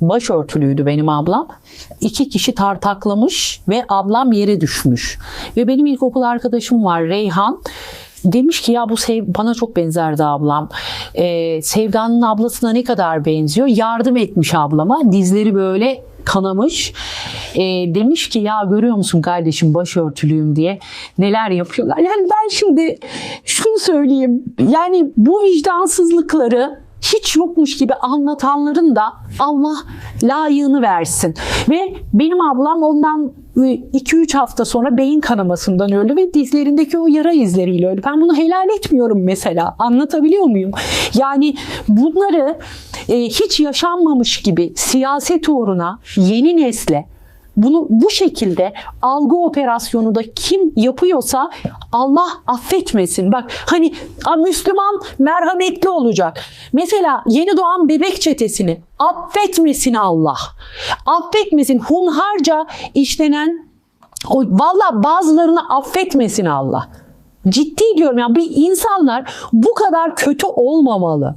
Başörtülüydü benim ablam. İki kişi tartaklamış ve ablam yere düşmüş. Ve benim ilkokul arkadaşım var Reyhan. Demiş ki ya bu sev bana çok benzerdi ablam. Ee, Sevda'nın ablasına ne kadar benziyor. Yardım etmiş ablama. Dizleri böyle kanamış. Ee, demiş ki ya görüyor musun kardeşim başörtülüyüm diye neler yapıyorlar. Yani ben şimdi şunu söyleyeyim. Yani bu vicdansızlıkları hiç yokmuş gibi anlatanların da Allah layığını versin. Ve benim ablam ondan 2-3 hafta sonra beyin kanamasından öldü ve dizlerindeki o yara izleriyle öldü. Ben bunu helal etmiyorum mesela. Anlatabiliyor muyum? Yani bunları e, hiç yaşanmamış gibi siyaset uğruna yeni nesle bunu bu şekilde algı operasyonu da kim yapıyorsa Allah affetmesin. Bak hani Müslüman merhametli olacak. Mesela yeni doğan bebek çetesini affetmesin Allah. Affetmesin. Hunharca işlenen o valla bazılarını affetmesin Allah. Ciddi diyorum ya bir insanlar bu kadar kötü olmamalı.